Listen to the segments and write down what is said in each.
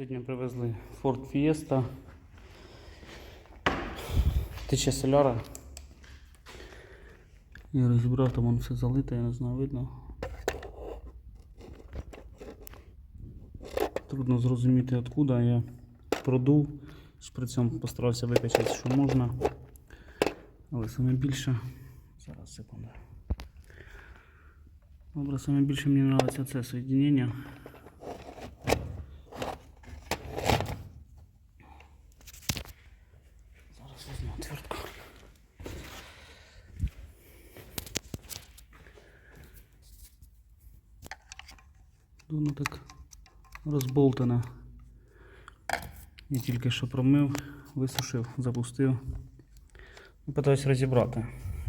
Сьогодні привезли Ford Fiesta. Тече соляра. Я розібрав, там воно все залите, я не знаю, видно. Трудно зрозуміти откуда я продув. Шприцем постарався викачати, що можна. Але саме більше. Зараз секунду. Добре, саме більше мені подобається це соєдинення. Воно так розболтане. Я тільки що промив, висушив, запустив. Ну, Питаюсь розібрати.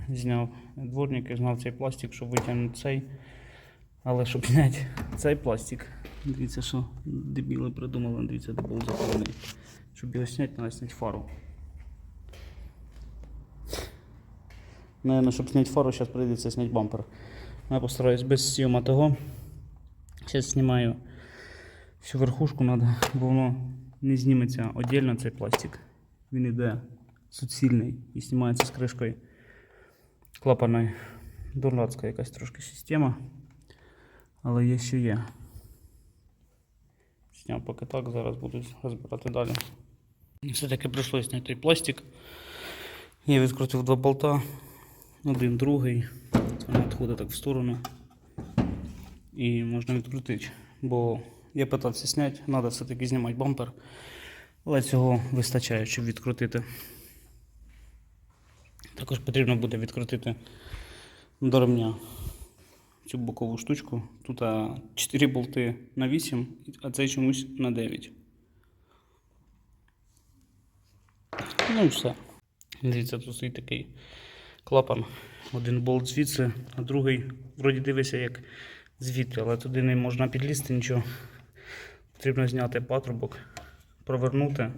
Зняв дворник і зняв цей пластик, щоб витягнути цей. Але щоб зняти цей пластик, дивіться, що дебіли придумали, дивіться, де був запалений. Щоб його зняти, треба зняти фару. Наверное, щоб зняти фару, зараз прийдеться зняти бампер. Ну, Я постараюсь без зйома того. Зараз знімаю всю верхушку, надо, бо воно не зніметься отдельно цей пластик. Він іде суцільний і знімається з кришкою клапаної. Дурнацька якась трошки система. Але є що є. Зняв поки так, зараз буду розбирати далі. Все-таки прийшлося той пластик. Я відкрутив два болта, один, другий. Це так в сторону. І можна відкрутити. Бо я питався зняти, треба все-таки знімати бампер. Але цього вистачає, щоб відкрутити. Також потрібно буде відкрутити до ремня цю бокову штучку. Тут 4 болти на 8, а цей чомусь на 9. Ну і все. Дивіться, тут стоїть такий клапан. Один болт звідси, а другий вроді дивиться як звідти, але туди не можна підлізти нічого. Потрібно зняти патрубок, провернути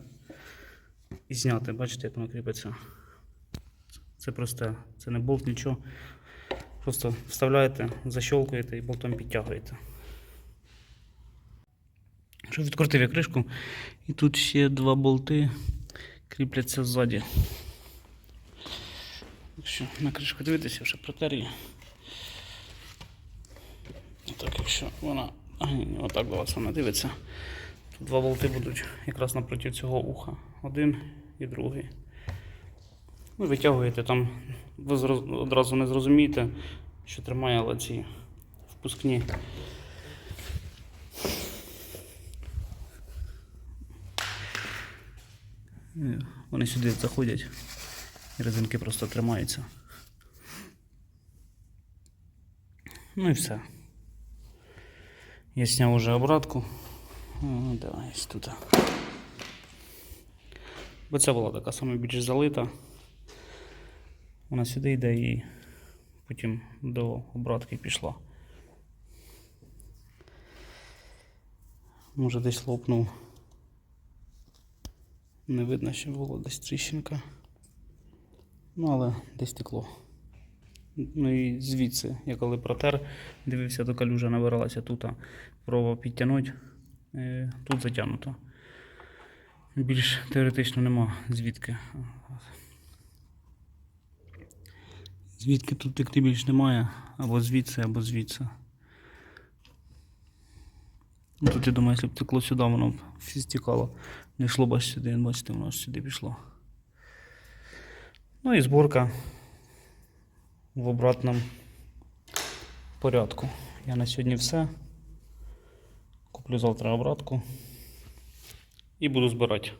і зняти. Бачите, як воно кріпиться. Це просте, це не болт, нічого. Просто вставляєте, защелкуєте і болтом підтягуєте. Що відкрутив я кришку, і тут ще два болти кріпляться ззаді. Якщо на кришку дивитися, вже протер Так, якщо вона отак до вас вона дивиться, тут два болти будуть якраз напроти цього уха. Один і другий. Ви витягуєте там, ви одразу не зрозумієте, що тримає, але ці впускні. Вони сюди заходять і резинки просто тримаються. Ну і все. Я зняв уже обратку. О, давай ось тут. Бо це була така саме більш залита. Вона сюди йде і потім до обратки пішла. Може десь лопнув. Не видно, що було десь тріщинка. Ну, але десь текло. Ну і звідси, я коли протер, дивився, то калюжа набиралася тут, пробував підтягнути, е, тут затягнуто. Більш теоретично нема звідки. Звідки тут текти більш немає, або звідси, або звідси. Ну, Тут, я думаю, якщо б текло сюди, воно б всі стікало. Не йшло б сюди, бачите, воно сюди пішло. Ну і зборка в обратному порядку. Я на сьогодні все. Куплю завтра обратку і буду збирати.